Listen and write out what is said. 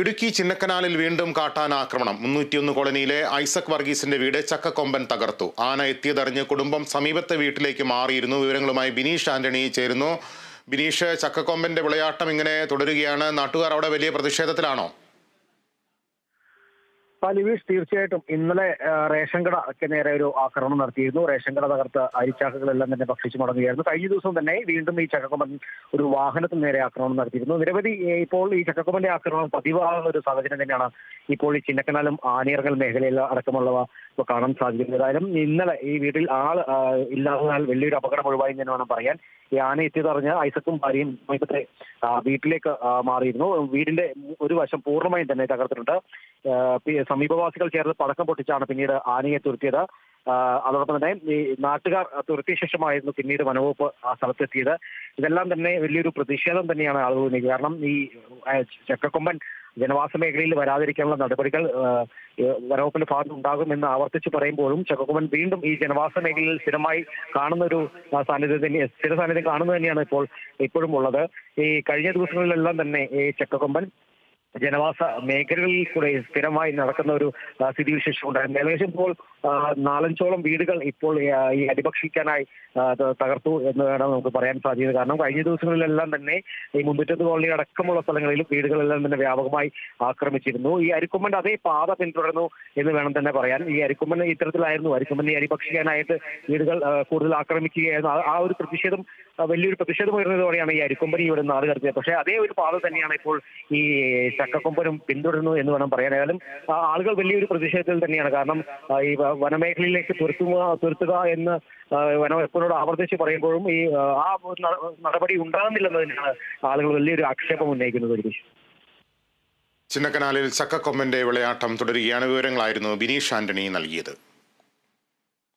ഇടുക്കി ചിന്നക്കനാലിൽ വീണ്ടും കാട്ടാന ആക്രമണം. മുന്നൂറ്റിയൊന്ന് കോളനിയിലെ ഐസക് വർഗീസിന്റെ വീട് ചക്കക്കൊമ്പൻ തകർത്തു. ആന എത്തിയതറിഞ്ഞ് കുടുംബം സമീപത്തെ വീട്ടിലേക്ക് മാറിയിരുന്നു. വിവരങ്ങളുമായി ബിനീഷ് ആന്റണി ചേരുന്നു. ബിനീഷ് ചക്കക്കൊമ്പന്റെ വിളയാട്ടം ഇങ്ങനെ തുടരുകയാണ്. നാട്ടുകാർ അവിടെ വലിയ പ്രതിഷേധത്തിലാണോ? ആ ലിവീഷ് തീർച്ചയായിട്ടും ഇന്നലെ റേഷൻ കടയ്ക്ക് നേരെ ഒരു ആക്രമണം നടത്തിയിരുന്നു. റേഷൻ കട തകർത്ത് അരിച്ചാക്കുകളെല്ലാം തന്നെ ഭക്ഷിച്ചു മടങ്ങുകയായിരുന്നു. കഴിഞ്ഞ ദിവസം തന്നെ വീണ്ടും ഈ ചക്കക്കൊമ്പൻ ഒരു വാഹനത്തിന് നേരെ ആക്രമണം നടത്തിയിരുന്നു. നിരവധി ഇപ്പോൾ ഈ ചക്കക്കൊമ്പന്റെ ആക്രമണം പതിവാകുന്ന ഒരു സാഹചര്യം തന്നെയാണ് ഇപ്പോൾ ഈ ചിന്നക്കനാലും ആനിയർകൽ മേഖലയിൽ അടക്കമുള്ളവ കാണാൻ സാധിക്കുന്നത്. ഏതായാലും ഇന്നലെ ഈ വീട്ടിൽ ആൾ ഇല്ലാത്തതിനാൽ വലിയൊരു അപകടം ഒഴിവായി എന്ന് വേണം പറയാൻ. ഈ ആന എത്തിയതറിഞ്ഞ് ഐസക്കും ഭാര്യയും സമീപത്തെ വീട്ടിലേക്ക് മാറിയിരുന്നു. വീടിന്റെ ഒരു വശം പൂർണമായും തന്നെ തകർത്തിട്ടുണ്ട്. സമീപവാസികൾ ചേർന്ന് പടക്കം പൊട്ടിച്ചാണ് പിന്നീട് ആനയെ തുരുത്തിയത്. അതോടൊപ്പം തന്നെ ഈ നാട്ടുകാർ തുരത്തിയ ശേഷമായിരുന്നു പിന്നീട് വനവകുപ്പ് ആ സ്ഥലത്തെത്തിയത്. ഇതെല്ലാം തന്നെ വലിയൊരു പ്രതിഷേധം തന്നെയാണ് ആളുകൾ കാരണം ഈ ചക്കക്കൊമ്പൻ ജനവാസ മേഖലയിൽ വരാതിരിക്കാനുള്ള നടപടികൾ വരവപ്പിന്റെ ഭാഗത്ത് ഉണ്ടാകുമെന്ന് ആവർത്തിച്ച് പറയുമ്പോഴും ചക്കക്കൊമ്പൻ വീണ്ടും ഈ ജനവാസ മേഖലയിൽ സ്ഥിരമായി കാണുന്ന ഒരു സാന്നിധ്യം തന്നെ സ്ഥിര സാന്നിധ്യം കാണുന്നത് തന്നെയാണ് ഇപ്പോൾ ഇപ്പോഴും ഉള്ളത്. ഈ കഴിഞ്ഞ ദിവസങ്ങളിലെല്ലാം തന്നെ ഈ ചക്കക്കൊമ്പൻ ജനവാസ മേഖലകളിൽ കൂടെ സ്ഥിരമായി നടക്കുന്ന ഒരു സ്ഥിതിവിശേഷം ഉണ്ടായിരുന്നു ഏകദേശം ഇപ്പോൾ നാലഞ്ചോളം വീടുകൾ ഇപ്പോൾ ഈ അടിഭക്ഷിക്കാനായി തകർത്തു എന്ന് വേണം നമുക്ക് പറയാൻ സാധിക്കുന്നത്. കാരണം കഴിഞ്ഞ ദിവസങ്ങളിലെല്ലാം തന്നെ ഈ മുമ്പറ്റത്ത് കോളനി അടക്കമുള്ള സ്ഥലങ്ങളിലും വീടുകളെല്ലാം തന്നെ വ്യാപകമായി ആക്രമിച്ചിരുന്നു. ഈ അരിക്കൊമ്പന്റെ അതേ പാത പിന്തുടർന്നു എന്ന് വേണം തന്നെ പറയാൻ. ഈ അരിക്കൊമ്പൻ ഇത്തരത്തിലായിരുന്നു. അരിക്കൊമ്പനെ അരിഭക്ഷിക്കാനായിട്ട് വീടുകൾ കൂടുതൽ ആക്രമിക്കുകയായിരുന്നു. ആ ഒരു പ്രതിഷേധം വലിയൊരു പ്രതിഷേധം ഉയർന്നതോടെയാണ് ഈ അരിക്കൊമ്പനി ഇവിടെ നാട് കടത്തിയത്. പക്ഷേ അതേ ഒരു പാത തന്നെയാണ് ഇപ്പോൾ ഈ ചക്കക്കൊമ്പനും പിന്തുടരുന്നു എന്ന് വേണം പറയാൻ. ഏതായാലും ആളുകൾ വലിയൊരു പ്രതിഷേധത്തിൽ തന്നെയാണ്. കാരണം ഈ വനമേഖലയിലേക്ക് തുരത്തുക തുരത്തുക എന്ന് വനവകുപ്പിനോട് ആവർത്തിച്ച് പറയുമ്പോഴും ഈ ആ, നടപടി ഉണ്ടാകുന്നില്ലെന്നതിനാണ് ആളുകൾ വലിയൊരു ആക്ഷേപം ഉന്നയിക്കുന്നത് ഒരു ചിന്നക്കനാലിൽ ചക്കക്കൊമ്പന്റെ വിളയാട്ടം തുടരുകയാണ് വിവരങ്ങളായിരുന്നു ബിനീഷ് ആന്റണി നൽകിയത്.